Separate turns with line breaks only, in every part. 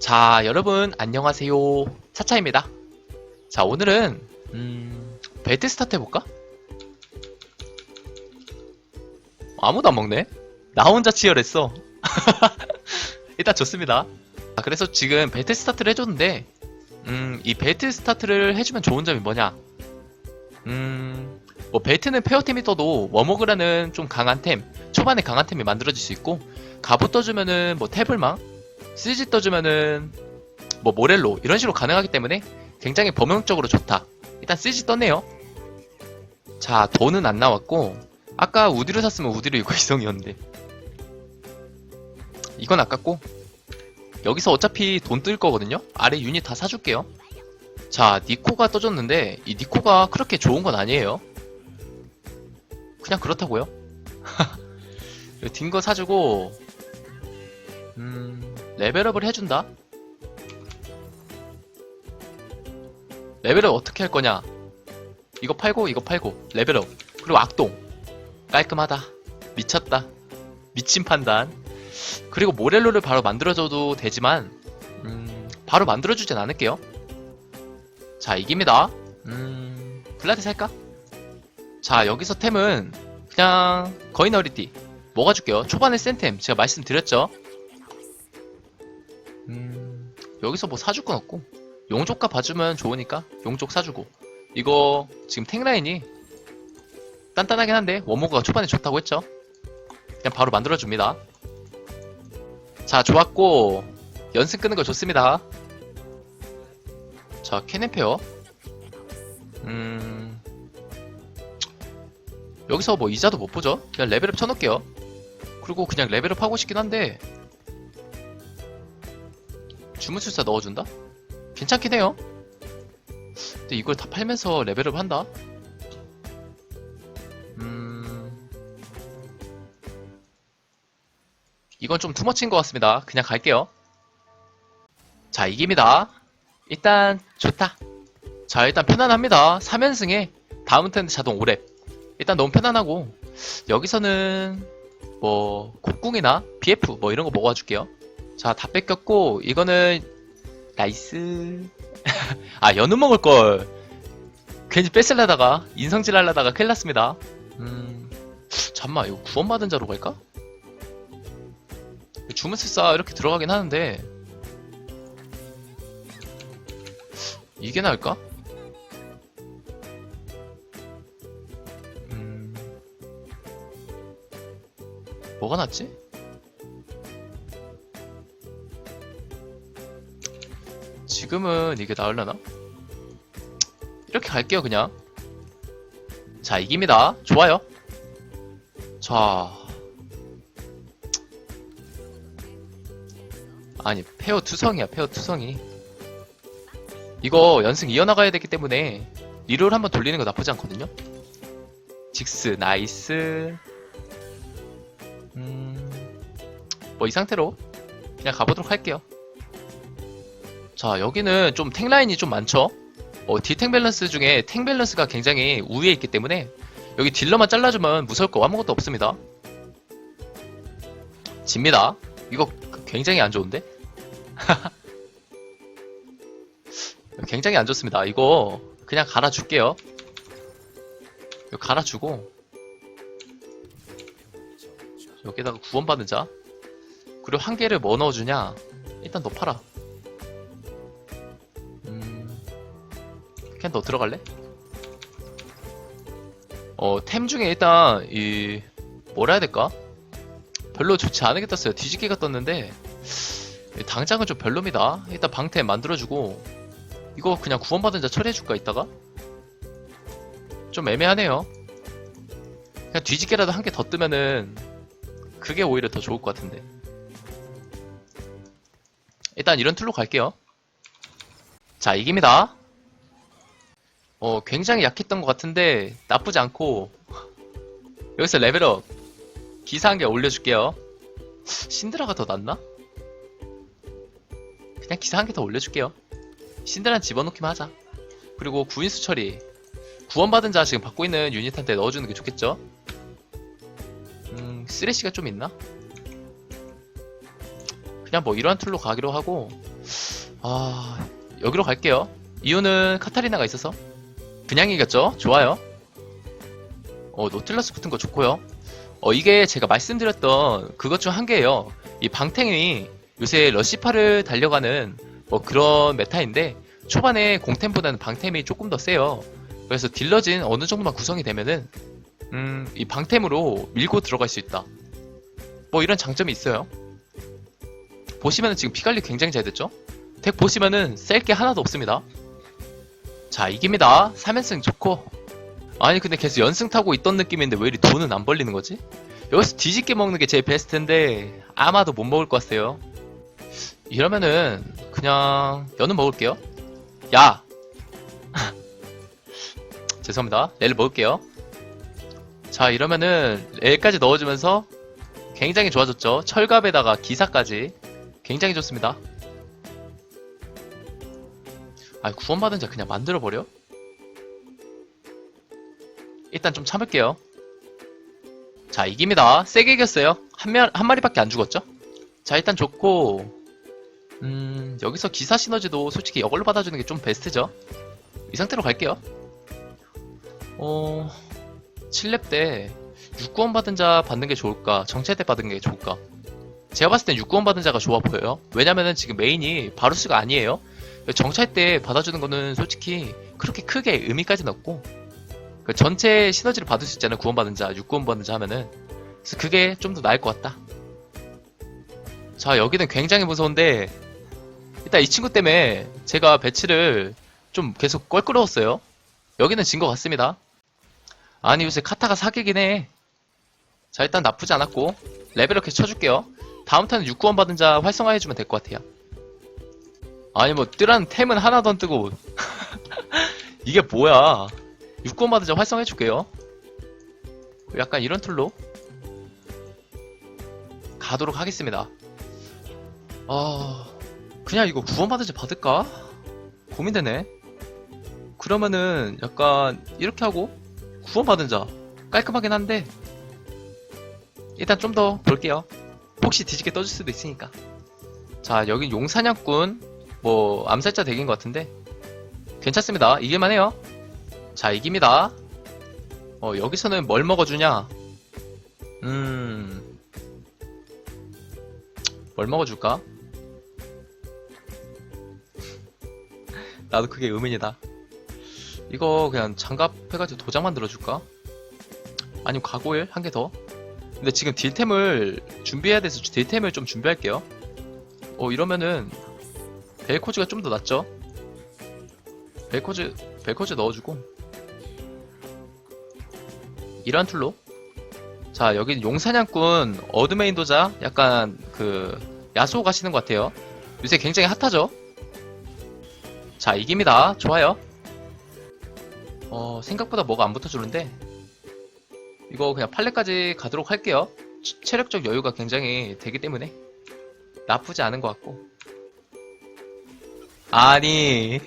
자, 여러분 안녕하세요. 차차입니다. 자, 오늘은 음, 배트 스타트 해볼까? 아무도 안 먹네. 나 혼자 치열했어. 일단 좋습니다. 아, 그래서 지금 배트 스타트를 해줬는데, 음, 이 배트 스타트를 해주면 좋은 점이 뭐냐? 음, 뭐 배트는 페어템이 떠도 워머그라는 좀 강한 템, 초반에 강한 템이 만들어질 수 있고, 갑옷 떠주면은 뭐 태블망, CG 떠주면은 뭐 모렐로 이런 식으로 가능하기 때문에 굉장히 범용적으로 좋다. 일단 CG 떴네요. 자, 돈은 안 나왔고, 아까 우디로 샀으면 우디로 이거 이성이었는데. 이건 아깝고, 여기서 어차피 돈 뜰 거거든요? 아래 유닛 다 사줄게요. 자, 니코가 떠줬는데, 이 니코가 그렇게 좋은 건 아니에요. 그냥 그렇다고요. 딩거 사주고, 음, 레벨업을 해준다? 레벨업 어떻게 할 거냐? 이거 팔고, 이거 팔고, 레벨업. 그리고 악동. 깔끔하다. 미쳤다. 미친 판단. 그리고 모렐로를 바로 만들어줘도 되지만, 음, 바로 만들어주진 않을게요. 자, 이깁니다. 음, 블라드 살까? 자, 여기서 템은 그냥 거의 너리띠. 뭐가 줄게요? 초반에 센 템. 제가 말씀드렸죠? 음, 여기서 뭐 사줄 건 없고. 용족가 봐주면 좋으니까 용족 사주고. 이거 지금 탱라인이 단단하긴 한데 원모가 초반에 좋다고 했죠? 그냥 바로 만들어줍니다. 자, 좋았고. 연승 끄는 거 좋습니다. 자, 캐넨페어. 음. 여기서 뭐 이자도 못 보죠? 그냥 레벨업 쳐놓을게요. 그리고 그냥 레벨업 하고 싶긴 한데. 주문술사 넣어준다? 괜찮긴 해요. 근데 이걸 다 팔면서 레벨업 한다? 음. 이건 좀 투머치인 것 같습니다. 그냥 갈게요. 자, 이깁니다. 일단, 좋다. 자, 일단 편안합니다. 3연승에 다음 턴 자동 5렙. 일단 너무 편안하고, 여기서는, 뭐, 곡궁이나 BF 뭐 이런 거 먹어줄게요. 자, 다 뺏겼고, 이거는, 나이스. 아, 연우 먹을걸. 괜히 뺏으려다가, 인성질 하려다가 큰일 났습니다. 음, 잠만, 이거 구원받은 자로 갈까? 주문술사 이렇게 들어가긴 하는데, 이게 나을까? 음, 뭐가 낫지? 지금은 이게 나으려나? 이렇게 갈게요, 그냥. 자, 이깁니다. 좋아요. 자. 아니, 페어 투성이야, 페어 투성이. 이거 연승 이어나가야 되기 때문에 리롤 한번 돌리는 거 나쁘지 않거든요? 직스, 나이스. 음, 뭐 이 상태로 그냥 가보도록 할게요. 자, 여기는 좀 탱라인이 좀 많죠? 어, 딜탱 밸런스 중에 탱 밸런스가 굉장히 우위에 있기 때문에 여기 딜러만 잘라주면 무서울 거 아무것도 없습니다. 집니다. 이거 굉장히 안 좋은데? 굉장히 안 좋습니다. 이거 그냥 갈아줄게요. 이거 갈아주고 여기다가 구원받은 자 그리고 한 개를 뭐 넣어주냐 일단 너 팔아 그냥 너 들어갈래? 어 템 중에 일단 이 뭐라 해야 될까? 별로 좋지 않게 떴어요 뒤집기가 떴는데 당장은 좀 별로입니다 일단 방템 만들어주고 이거 그냥 구원받은 자 처리해줄까 이따가? 좀 애매하네요 그냥 뒤집개라도 한 개 더 뜨면은 그게 오히려 더 좋을 것 같은데 일단 이런 툴로 갈게요 자 이깁니다 어 굉장히 약했던 것 같은데 나쁘지 않고 여기서 레벨업 기사 한 개 올려줄게요 신드라가 더 낫나? 그냥 기사 한 개 더 올려줄게요 신드란 집어넣기만 하자. 그리고 구인수 처리. 구원받은 자 지금 받고 있는 유닛한테 넣어주는 게 좋겠죠? 음, 쓰레쉬가 좀 있나? 그냥 뭐 이러한 툴로 가기로 하고 아 여기로 갈게요 이유는 카타리나가 있어서 그냥 이겼죠 좋아요 어 노틸러스 붙은 거 좋고요 어 이게 제가 말씀드렸던 그것 중 한 개예요 이 방탱이 요새 러시파를 달려가는 뭐 그런 메타인데 초반에 공템보다는 방템이 조금 더 세요 그래서 딜러진 어느 정도만 구성이 되면은 음, 이 방템으로 밀고 들어갈 수 있다. 뭐 이런 장점이 있어요. 보시면은 지금 피관리 굉장히 잘 됐죠? 덱 보시면은 셀 게 하나도 없습니다. 자, 이깁니다. 3연승 좋고. 아니, 근데 계속 연승 타고 있던 느낌인데 왜 이리 돈은 안 벌리는 거지? 여기서 뒤집게 먹는 게 제일 베스트인데, 아마도 못 먹을 것 같아요. 이러면은, 그냥, 연은 먹을게요. 야! 죄송합니다. 레를 먹을게요. 자 이러면은 L까지 넣어주면서 굉장히 좋아졌죠 철갑에다가 기사까지 굉장히 좋습니다 아 구원받은 자 그냥 만들어버려? 일단 좀 참을게요 자 이깁니다 세게 이겼어요 한, 명, 한 마리밖에 안 죽었죠 자 일단 좋고 음 여기서 기사 시너지도 솔직히 이걸로 받아주는 게 좀 베스트죠 이 상태로 갈게요 어... 7렙 때 6구원 받은 자 받는 게 좋을까? 정체 때 받은 게 좋을까? 제가 봤을 땐 6구원 받은 자가 좋아 보여요. 왜냐면은 지금 메인이 바루스가 아니에요. 정찰 때 받아주는 거는 솔직히 그렇게 크게 의미까지는 없고 그 전체 시너지를 받을 수 있잖아요. 구원 받은 자, 6구원 받은 자 하면은 그래서 그게 좀 더 나을 것 같다. 자 여기는 굉장히 무서운데 일단 이 친구 때문에 제가 배치를 좀 계속 껄끄러웠어요. 여기는 진 것 같습니다. 아니 요새 카타가 사기긴 해. 자 일단 나쁘지 않았고 레벨 이렇게 쳐줄게요. 다음 턴은 6구원 받은 자 활성화해주면 될 것 같아요. 아니 뭐 뜨란 템은 하나도 안 뜨고 이게 뭐야 6구원 받은 자 활성화해줄게요. 약간 이런 툴로 가도록 하겠습니다. 아 그냥 이거 구원 받은 자 받을까? 고민되네. 그러면은 약간 이렇게 하고 구원받은 자 깔끔하긴 한데 일단 좀 더 볼게요 혹시 뒤집게 떠줄 수도 있으니까 자 여긴 용사냥꾼 뭐 암살자 덱인 것 같은데? 괜찮습니다. 이길만 해요. 자 이깁니다. 어 여기서는 뭘 먹어주냐? 음 뭘 먹어줄까? 나도 그게 의문이다. 이거 그냥 장갑 해가지고 도장 만들어줄까? 아니면 가고일? 한 개 더? 근데 지금 딜템을 준비해야 돼서 딜템을 좀 준비할게요. 어 이러면은 벨코즈가 좀 더 낫죠? 벨코즈 벨코즈 넣어주고 이러한 툴로 자 여기 용사냥꾼 어드메 인 도자 약간 그 야수 가시는 것 같아요. 요새 굉장히 핫하죠? 자 이깁니다. 좋아요. 어, 생각보다 뭐가 안 붙어주는데 이거 그냥 팔레까지 가도록 할게요. 치- 체력적 여유가 굉장히 되기 때문에 나쁘지 않은 것 같고 아니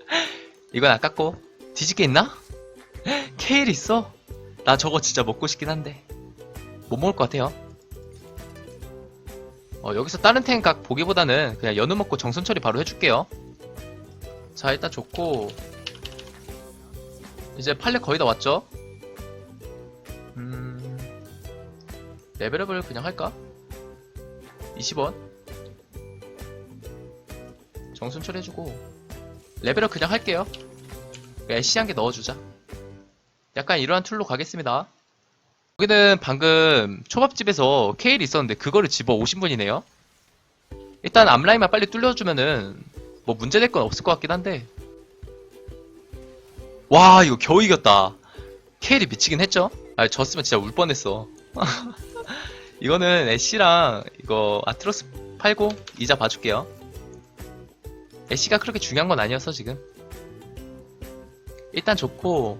이건 아깝고 뒤집게 있나? 케일 있어? 나 저거 진짜 먹고 싶긴 한데 못 먹을 것 같아요. 어, 여기서 다른 탱각 보기보다는 그냥 연우 먹고 정선 처리 바로 해줄게요. 자 일단 좋고 이제 팔레 거의 다 왔죠? 음... 레벨업을 그냥 할까? 20원 정순 처리해주고 레벨업 그냥 할게요. 애쉬 한개 넣어주자. 약간 이러한 툴로 가겠습니다. 여기는 방금 초밥집에서 케일이 있었는데 그거를 집어 오신 분이네요. 일단 앞라인만 빨리 뚫려주면은 뭐 문제될 건 없을 것 같긴 한데. 와 이거 겨우 이겼다. 케일이 미치긴 했죠? 아 졌으면 진짜 울 뻔했어. 이거는 애쉬랑 이거 아트로스 팔고 이자 봐줄게요 애쉬가 그렇게 중요한 건 아니어서 지금. 일단 좋고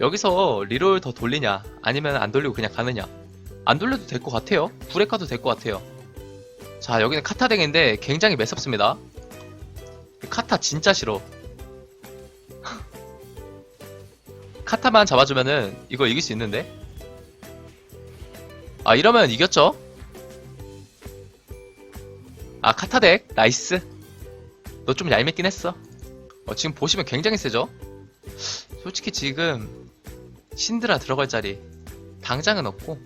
여기서 리롤 더 돌리냐? 아니면 안 돌리고 그냥 가느냐? 안 돌려도 될 것 같아요. 구레카도 될 것 같아요. 자 여기는 카타 덱인데 굉장히 매섭습니다. 카타 진짜 싫어. 카타만 잡아주면은 이거 이길 수 있는데? 아 이러면 이겼죠? 아 카타덱. 나이스 너 좀 얄밉긴 했어. 어, 지금 보시면 굉장히 세죠? 솔직히 지금 신드라 들어갈 자리 당장은 없고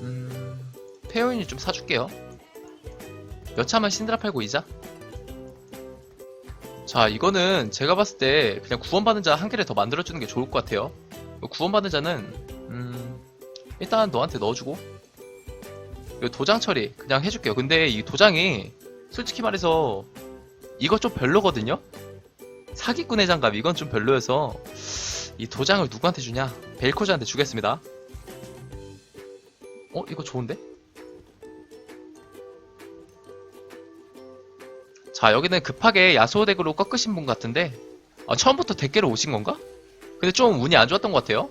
음 페어인이 좀 사줄게요. 여차하면 신드라 팔고 이자. 자 이거는 제가 봤을 때 그냥 구원받은 자 한 개를 더 만들어주는 게 좋을 것 같아요. 구원받은 자는 음 일단 너한테 넣어주고 이 도장 처리 그냥 해줄게요. 근데 이 도장이 솔직히 말해서 이거 좀 별로거든요. 사기꾼의 장갑 이건 좀 별로여서 이 도장을 누구한테 주냐? 벨코즈한테 주겠습니다. 어 이거 좋은데? 자 여기는 급하게 야수호 덱으로 꺾으신 분 같은데 아, 처음부터 덱계로 오신 건가? 근데 좀 운이 안 좋았던 것 같아요.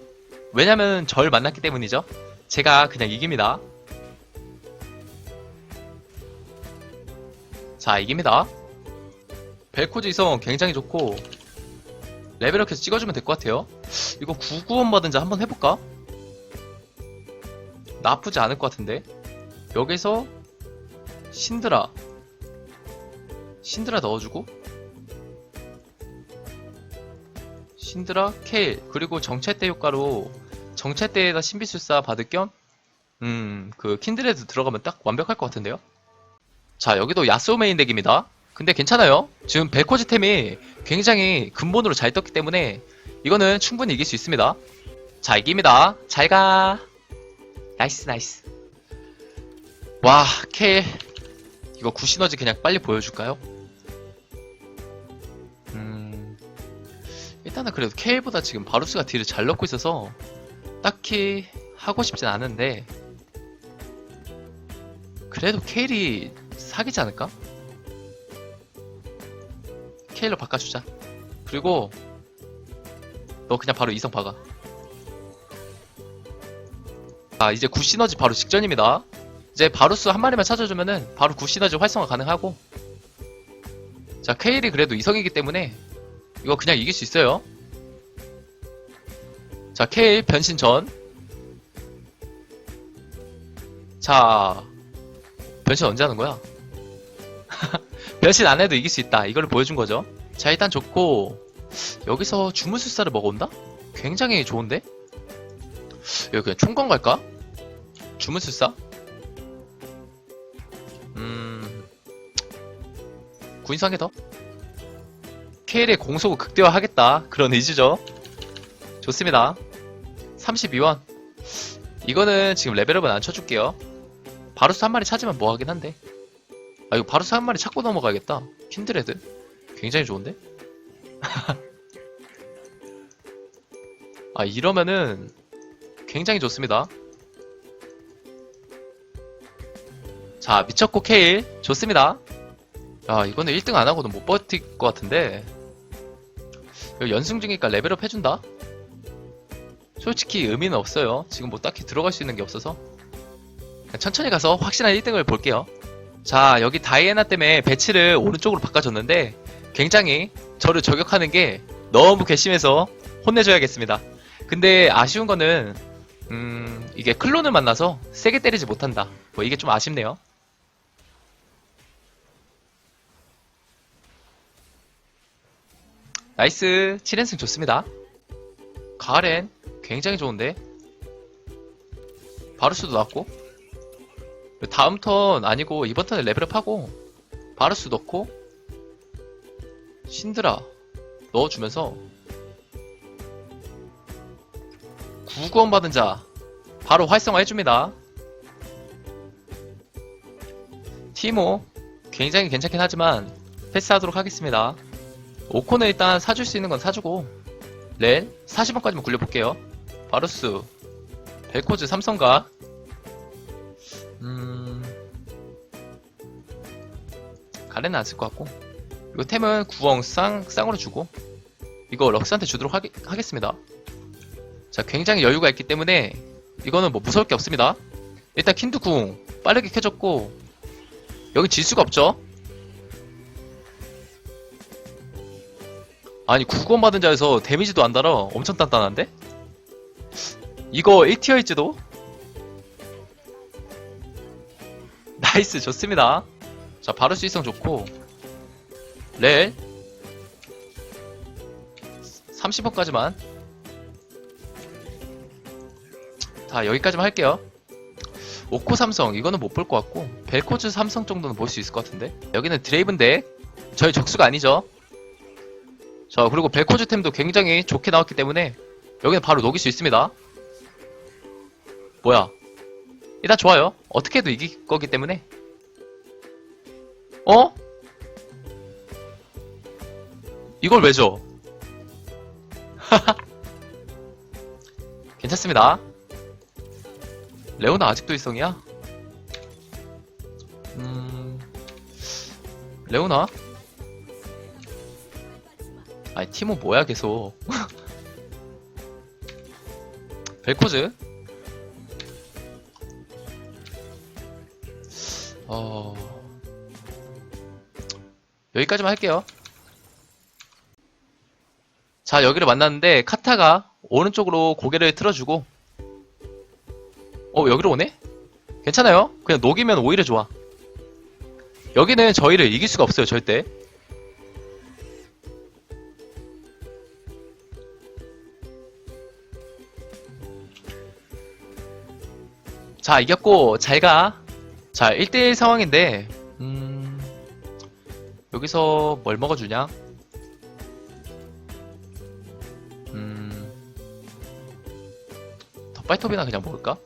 왜냐면 절 만났기 때문이죠. 제가 그냥 이깁니다. 자, 이깁니다. 벨코즈 이성 굉장히 좋고, 레벨업 해서 찍어주면 될 것 같아요. 이거 9구원 받은 자 한번 해볼까? 나쁘지 않을 것 같은데. 여기서, 신드라. 신드라 넣어주고, 신드라, 케일, 그리고 정체대 효과로 정체대에다 신비술사 받을 겸, 음, 그 킨드레드 들어가면 딱 완벽할 것 같은데요? 자, 여기도 야스오 메인 덱입니다. 근데 괜찮아요. 지금 벨코즈 템이 굉장히 근본으로 잘 떴기 때문에 이거는 충분히 이길 수 있습니다. 자, 이깁니다. 잘 가. 나이스, 나이스. 와, 케일. 이거 구시너지 그냥 빨리 보여줄까요? 음, 일단은 그래도 케일보다 지금 바루스가 딜을 잘 넣고 있어서 딱히 하고 싶진 않은데 그래도 케일이 사기지 않을까? 케일로 바꿔주자. 그리고 너 그냥 바로 이성 박아. 아 이제 구 시너지 바로 직전입니다. 이제 바루스 한 마리만 찾아주면은 바로 구 시너지 활성화 가능하고 자 케일이 그래도 이성이기 때문에 이거 그냥 이길 수 있어요. 자 케일 변신 전. 자 변신 언제 하는 거야? 변신 안 해도 이길 수 있다. 이걸 보여준 거죠. 자, 일단 좋고, 여기서 주무술사를 먹어온다? 굉장히 좋은데? 여기 그냥 총건 갈까? 주무술사? 음, 개 더? 케일의 공속을 극대화 하겠다. 그런 의지죠. 좋습니다. 32원. 이거는 지금 레벨업은 안 쳐줄게요. 바루스 한 마리 찾으면 뭐 하긴 한데. 아 이거 바루스 한 마리 찾고 넘어가야겠다. 킨드레드. 굉장히 좋은데? 아 이러면은 굉장히 좋습니다. 자 미쳤고 케일 좋습니다. 야 이거는 1등 안 하고도 못 버틸 것 같은데 연승 중이니까 레벨업 해준다? 솔직히 의미는 없어요. 지금 뭐 딱히 들어갈 수 있는 게 없어서 천천히 가서 확실한 1등을 볼게요. 자 여기 다이애나 때문에 배치를 오른쪽으로 바꿔줬는데 굉장히 저를 저격하는 게 너무 괘씸해서 혼내줘야겠습니다. 근데 아쉬운 거는 음 이게 클론을 만나서 세게 때리지 못한다. 뭐 이게 좀 아쉽네요. 나이스 7연승 좋습니다. 가렌 굉장히 좋은데 바루스도 나왔고 다음 턴 아니고 이번 턴에 레벨업하고 바루스 넣고 신드라 넣어주면서 구구원 받은 자 바로 활성화 해줍니다. 티모 굉장히 괜찮긴 하지만 패스하도록 하겠습니다. 오코는 일단 사줄 수 있는 건 사주고 렐 40원까지만 굴려볼게요. 바루스 벨코즈 삼성가 가렌은 안쓸 것 같고 이거 템은 구엉 쌍, 쌍으로 주고 이거 럭스한테 주도록 하겠, 하겠습니다. 자 굉장히 여유가 있기 때문에 이거는 뭐 무서울 게 없습니다. 일단 킨드 궁 빠르게 켜졌고 여기 질 수가 없죠. 아니 9권 받은 자에서 데미지도 안 달아 엄청 단단한데? 이거 1티어일지도? 나이스 좋습니다 자 바로 수위성 좋고. 렐 30번까지만. 자 여기까지만 할게요. 오코 삼성 이거는 못 볼 것 같고. 벨코즈 삼성 정도는 볼 수 있을 것 같은데. 여기는 드레이븐 덱 저희 적수가 아니죠. 자 그리고 벨코즈 템도 굉장히 좋게 나왔기 때문에 여기는 바로 녹일 수 있습니다. 뭐야? 일단 좋아요. 어떻게 해도 이길 거기 때문에 어? 이걸 왜 줘? 괜찮습니다 레오나 아직도 일성이야? 음... 레오나? 아니 티모 뭐야 계속 벨코즈? 어... 여기까지만 할게요. 자 여기를 만났는데 카타가 오른쪽으로 고개를 틀어주고 어 여기로 오네? 괜찮아요. 그냥 녹이면 오히려 좋아. 여기는 저희를 이길 수가 없어요 절대. 자 이겼고 잘 가. 자 1대1 상황인데 음 여기서 뭘 먹어주냐 음 덧발톱이나 그냥 먹을까?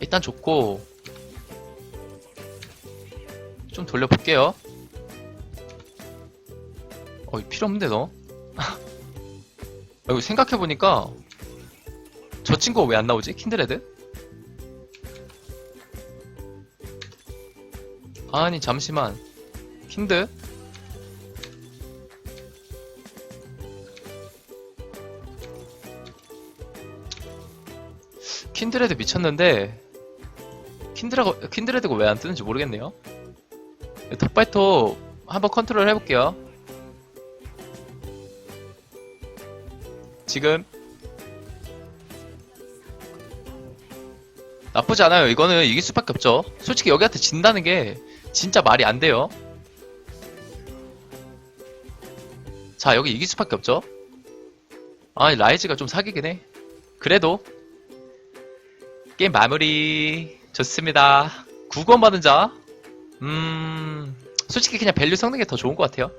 일단 좋고 좀 돌려볼게요 어 필요 없는데 너 아, 이거 생각해보니까 저 친구가 왜안 나오지? 킨드레드? 아니 잠시만. 킨드? 킨드레드 미쳤는데 킨드라가, 킨드레드가 왜 안 뜨는지 모르겠네요. 덕발톱 한번 컨트롤 해볼게요. 지금. 나쁘지 않아요. 이거는 이길 수밖에 없죠. 솔직히 여기한테 진다는 게 진짜 말이 안 돼요. 자 여기 이길 수밖에 없죠? 아 라이즈가 좀 사기긴 해. 그래도 게임 마무리. 좋습니다. 9권 받은 자. 음... 솔직히 그냥 밸류 섞는 게 더 좋은 것 같아요